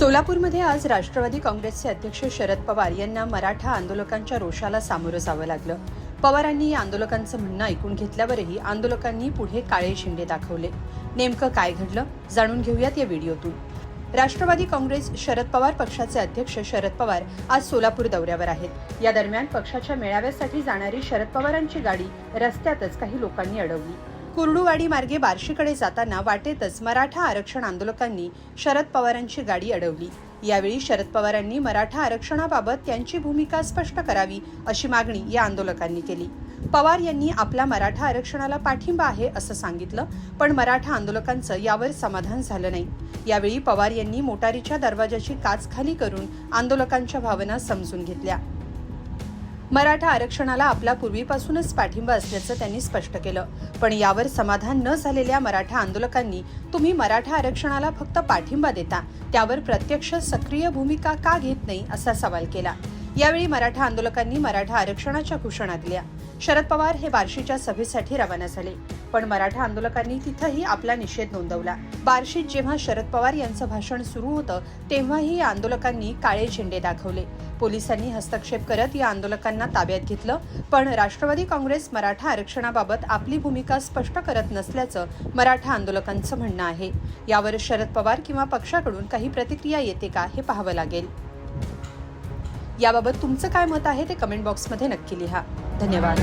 सोलापूरमध्ये आज राष्ट्रवादी काँग्रेसचे अध्यक्ष शरद पवार यांना मराठा आंदोलकांच्या रोषाला सामोरं जावं लागलं. पवारांनी या आंदोलकांचं म्हणणं ऐकून घेतल्यावरही आंदोलकांनी पुढे काळे झेंडे दाखवले. नेमकं काय घडलं जाणून घेऊयात या व्हिडिओतून. राष्ट्रवादी काँग्रेस शरद पवार पक्षाचे अध्यक्ष शरद पवार आज सोलापूर दौऱ्यावर आहेत. या दरम्यान पक्षाच्या मेळाव्यासाठी जाणारी शरद पवारांची गाडी रस्त्यातच काही लोकांनी अडवली. कुर्डुवाडी मार्गे बार्शीकडे जाताना वाटेतच मराठा आरक्षण आंदोलकांनी शरद पवारांची गाडी अडवली. यावेळी शरद पवारांनी मराठा आरक्षणाबाबत त्यांची भूमिका स्पष्ट करावी अशी मागणी या आंदोलकांनी केली. पवार यांनी आपला मराठा आरक्षणाला पाठिंबा आहे असं सांगितलं पण मराठा आंदोलकांचं यावर समाधान झालं नाही. यावेळी पवार यांनी मोटारीच्या दरवाजाची काच खाली करून आंदोलकांच्या भावना समजून घेतल्या. मराठा आरक्षणाला आपला पूर्वीपासूनच पाठिंबा असल्याचं त्यांनी स्पष्ट केलं. पण यावर समाधान न झालेल्या मराठा आंदोलकांनी तुम्ही मराठा आरक्षणाला फक्त पाठिंबा देता त्यावर प्रत्यक्ष सक्रिय भूमिका का घेत नाही असा सवाल केला. यावेळी मराठा आंदोलकांनी मराठा आरक्षणाच्या घोषणा दिल्या. शरद पवार हे बार्शीच्या सभेसाठी रवाना झाले. पण मराठा आंदोलकांनी तिथंही आपला निषेध नोंदवला. बार्शीत जेव्हा शरद पवार यांचं भाषण सुरू होतं तेव्हाही या आंदोलकांनी काळे झेंडे दाखवले. पोलिसांनी हस्तक्षेप करत या आंदोलकांना ताब्यात घेतलं पण राष्ट्रवादी काँग्रेस मराठा आरक्षणाबाबत आपली भूमिका स्पष्ट करत नसल्याचं मराठा आंदोलकांचं म्हणणं आहे. यावर शरद पवार किंवा पक्षाकडून काही प्रतिक्रिया येते का हे पाहावं लागेल. याबाबत तुमचं काय मत आहे ते कमेंट बॉक्समध्ये नक्की लिहा. धन्यवाद.